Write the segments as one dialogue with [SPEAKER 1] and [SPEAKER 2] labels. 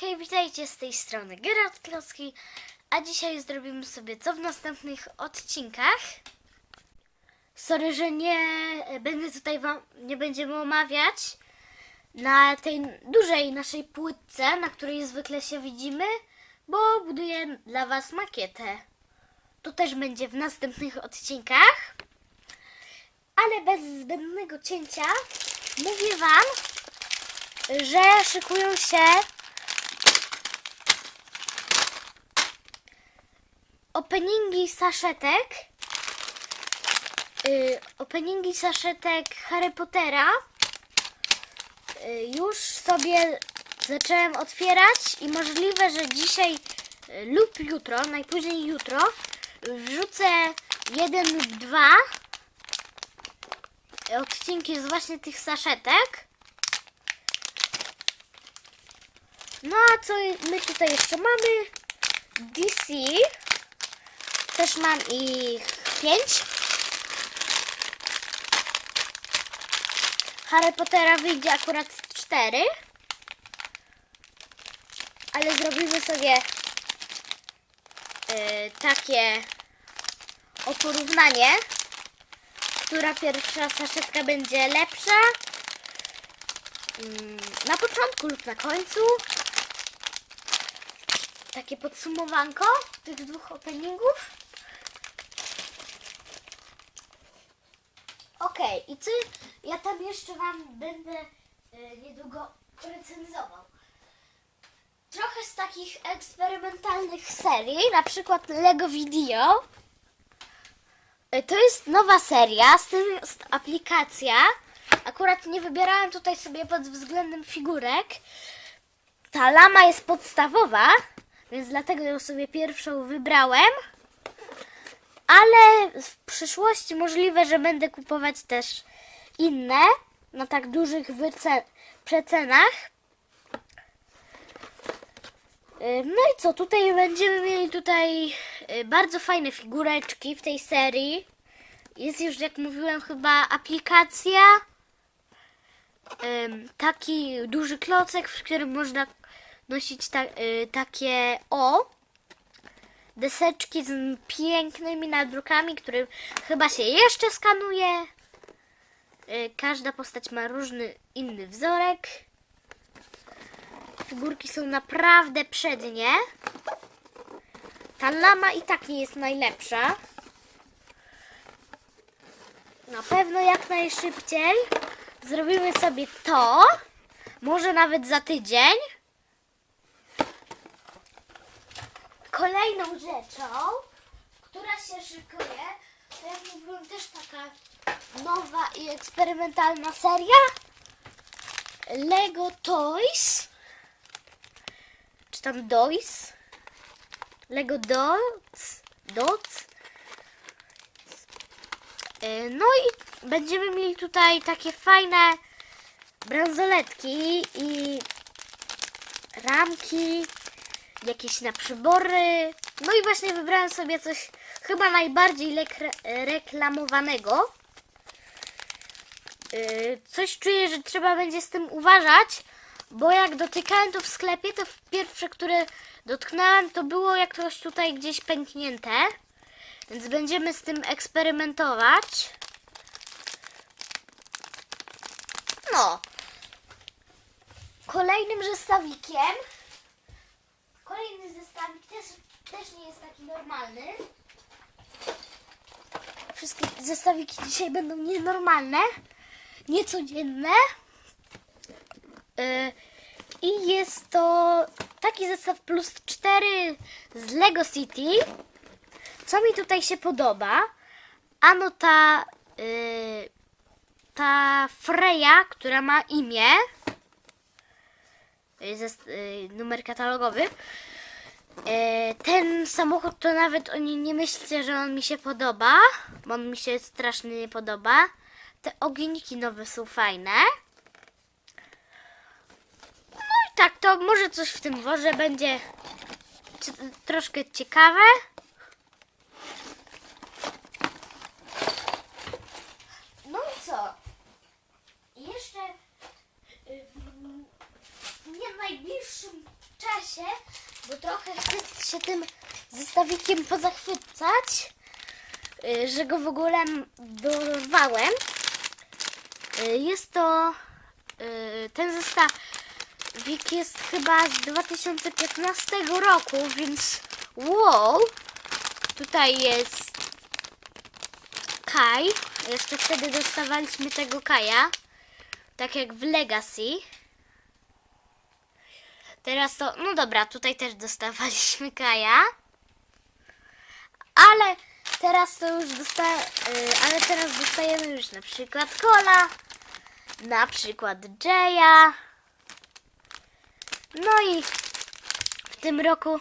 [SPEAKER 1] Hej, witajcie z tej strony Gerard Klocki, a dzisiaj zrobimy sobie co w następnych odcinkach. Sorry, że nie będę tutaj wam, nie będziemy omawiać na tej dużej naszej płytce, na której zwykle się widzimy, bo buduję dla was makietę. To też będzie w następnych odcinkach. Ale bez zbędnego cięcia mówię wam, że szykują się openingi saszetek. Y, openingi saszetek Harry Pottera. Y, już sobie zacząłem otwierać i możliwe, że dzisiaj y, lub jutro, najpóźniej jutro, wrzucę jeden lub dwa odcinki z właśnie tych saszetek. No a co my tutaj jeszcze mamy? DC. Też mam ich pięć. Harry Pottera wyjdzie akurat cztery. Ale zrobimy sobie y, takie o porównanie, która pierwsza saszetka będzie lepsza. Mm, Na początku lub na końcu. Takie podsumowanko tych dwóch openingów. Okej, i co ja tam jeszcze Wam będę e, niedługo recenzował. Trochę z takich eksperymentalnych serii, na przykład Lego Video. E, To jest nowa seria, z tym jest aplikacja. Akurat nie wybierałem tutaj sobie pod względem figurek. Ta lama jest podstawowa, więc dlatego ją sobie pierwszą wybrałem. Ale w przyszłości możliwe, że będę kupować też inne na tak dużych przecenach. Y, No i co, tutaj będziemy mieli tutaj y, bardzo fajne figureczki w tej serii. Jest już, jak mówiłem, chyba aplikacja. Taki duży klocek, w którym można nosić ta, y, takie o deseczki z pięknymi nadrukami, które chyba się jeszcze skanuje. Y, Każda postać ma różny inny wzorek. Figurki są naprawdę przednie. Ta lama i tak nie jest najlepsza. Na pewno jak najszybciej zrobimy sobie to. Może nawet za tydzień. Rzeczą, która się szykuje, to jak mówiłem też taka nowa i eksperymentalna seria. Lego Toys. Czy tam Dois? Lego Dots. Dots. E, No i będziemy mieli tutaj takie fajne bransoletki i ramki, jakieś na przybory. No i właśnie wybrałem sobie coś chyba najbardziej reklamowanego. Yy, Coś czuję, że trzeba będzie z tym uważać, bo jak dotykałem to w sklepie, to pierwsze, które dotknąłem, to było jakoś tutaj gdzieś pęknięte. Więc będziemy z tym eksperymentować. No. Kolejnym zestawikiem. Kolejny zestawik też, też nie jest taki normalny. Wszystkie zestawiki dzisiaj będą nienormalne, niecodzienne. Yy, I jest to taki zestaw plus 4 z Lego City. Co mi tutaj się podoba? Ano ta, yy, ta Freya, która ma imię, yy, numer katalogowy. Yy, ten samochód to nawet oni nie myślcie, że on mi się podoba, bo on mi się strasznie nie podoba. Te ogniiki nowe są fajne. No i tak, to może coś w tym worze będzie troszkę ciekawe. No i co? Jeszcze y, w nie najbliższym czasie bo trochę chcę się tym zestawikiem pozachwycać, y, że go w ogóle dorwałem. Y, Jest to y, ten zestawik jest chyba z 2015 roku, więc wow, tutaj jest Kaj. Jeszcze wtedy dostawaliśmy tego Kaja, tak jak w Legacy. Teraz to, no dobra, tutaj też dostawaliśmy Kaja. Ale teraz to już dosta, y, ale teraz dostajemy już na przykład Kola, na przykład Jaya. No i w tym roku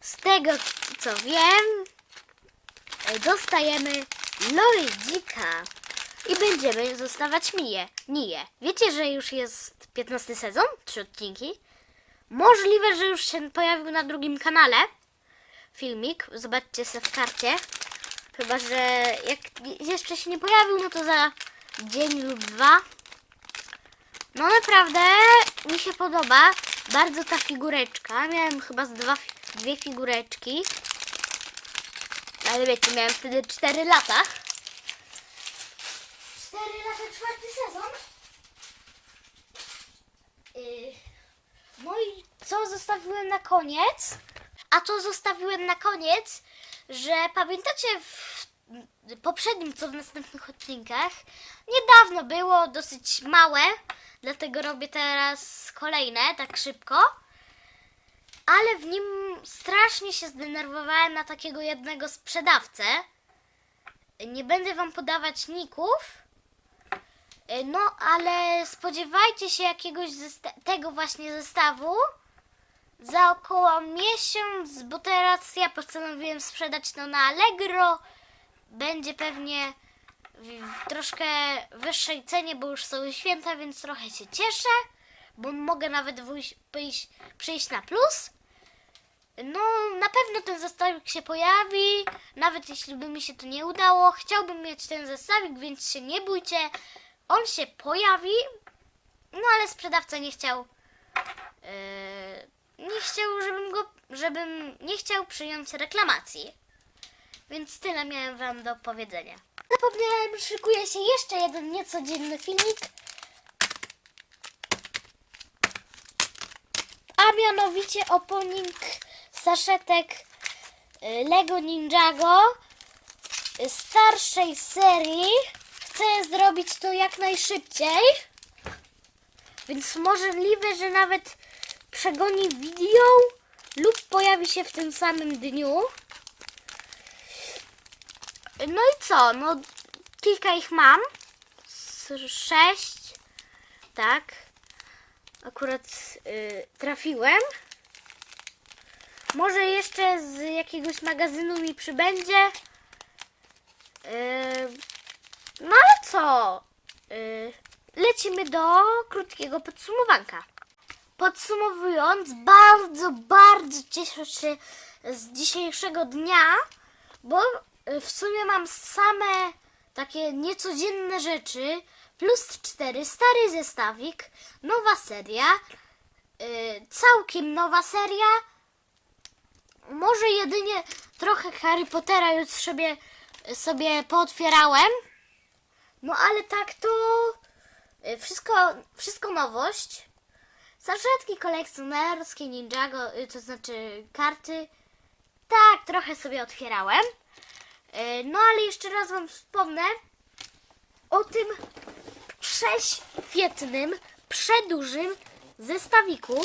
[SPEAKER 1] z tego co wiem dostajemy Lloydzika i będziemy zostawać Miję. Niję. Wiecie, że już jest 15 sezon? Trzy odcinki? Możliwe, że już się pojawił na drugim kanale filmik. Zobaczcie sobie w karcie. Chyba, że jak jeszcze się nie pojawił, no to za dzień lub dwa. No naprawdę mi się podoba bardzo ta figureczka. Miałem chyba z dwa, dwie figureczki. Ale wiecie, miałem wtedy 4 lata. 4 lata, czwarty sezon. Yy, no i co zostawiłem na koniec? A to zostawiłem na koniec, że pamiętacie w poprzednim, co w następnych odcinkach, niedawno było dosyć małe, dlatego robię teraz kolejne tak szybko. Ale w nim strasznie się zdenerwowałem na takiego jednego sprzedawcę. Nie będę wam podawać ników. No, ale spodziewajcie się jakiegoś tego właśnie zestawu za około miesiąc, bo teraz ja postanowiłem sprzedać to na Allegro. Będzie pewnie w, troszkę wyższej cenie, bo już są święta, więc trochę się cieszę, bo mogę nawet pójść, przyjść na plus. No, na pewno ten zestawik się pojawi, nawet jeśli by mi się to nie udało. Chciałbym mieć ten zestawik, więc się nie bójcie. On się pojawi, no ale sprzedawca nie chciał. Yy, chciał, żebym go. żebym nie chciał przyjąć reklamacji. Więc tyle miałem wam do powiedzenia. Zapomniałem, szykuje się jeszcze jeden niecodzienny filmik. A mianowicie opening saszetek y, Lego Ninjago y, starszej serii. Chcę zrobić to jak najszybciej. Więc możliwe, że nawet przegoni video lub pojawi się w tym samym dniu. No i co? No kilka ich mam. Sześć. Tak. Akurat y, trafiłem. Może jeszcze z jakiegoś magazynu mi przybędzie. Yy, no ale co? Yy, lecimy do krótkiego podsumowanka. Podsumowując, bardzo, bardzo cieszę się z dzisiejszego dnia, bo y, w sumie mam same takie niecodzienne rzeczy, plus 4, stary zestawik, nowa seria, y, całkiem nowa seria, może jedynie trochę Harry Pottera już sobie, sobie pootwierałem, no ale tak to y, wszystko, wszystko nowość. Saszetki kolekcjonerskie Ninjago, y, to znaczy karty. Tak, trochę sobie otwierałem. Y, No ale jeszcze raz Wam wspomnę o tym prześwietnym, przedużym zestawiku,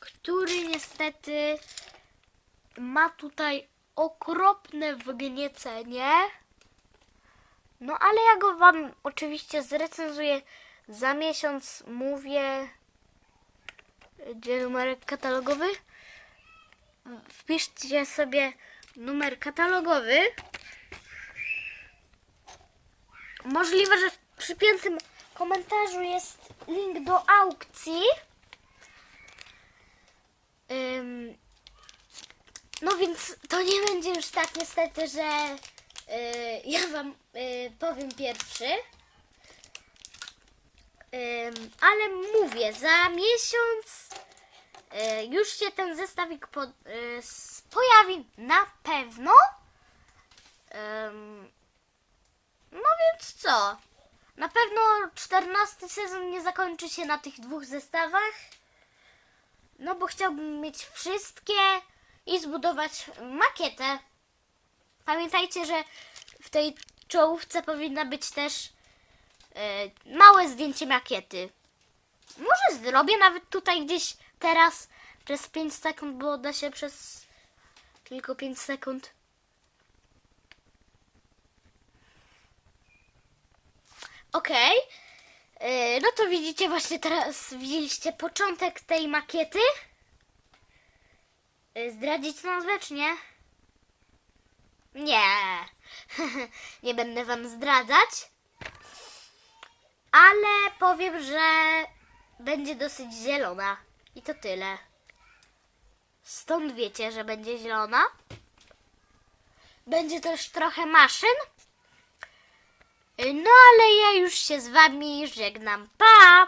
[SPEAKER 1] który niestety ma tutaj okropne wgniecenie. No ale ja go Wam oczywiście zrecenzuję za miesiąc. Mówię, gdzie numerek katalogowy. Wpiszcie sobie numer katalogowy. Możliwe, że w przypiętym komentarzu jest link do aukcji. No więc to nie będzie już tak niestety, że y, ja Wam y, powiem pierwszy. Ale mówię, za miesiąc już się ten zestawik po, e, pojawi na pewno. No więc co? Na pewno 14 sezon nie zakończy się na tych dwóch zestawach. No bo chciałbym mieć wszystkie i zbudować makietę. Pamiętajcie, że w tej czołówce powinna być też e, małe zdjęcie makiety. Może zrobię nawet tutaj gdzieś teraz przez 5 sekund, bo da się przez tylko 5 sekund. Okej. Yy, No to widzicie właśnie teraz, widzieliście początek tej makiety. Yy, Zdradzić nazwę, czy nie? Nie. nie będę wam zdradzać. Ale powiem, że będzie dosyć zielona. I to tyle. Stąd wiecie, że będzie zielona. Będzie też trochę maszyn. No ale ja już się z wami żegnam. Pa!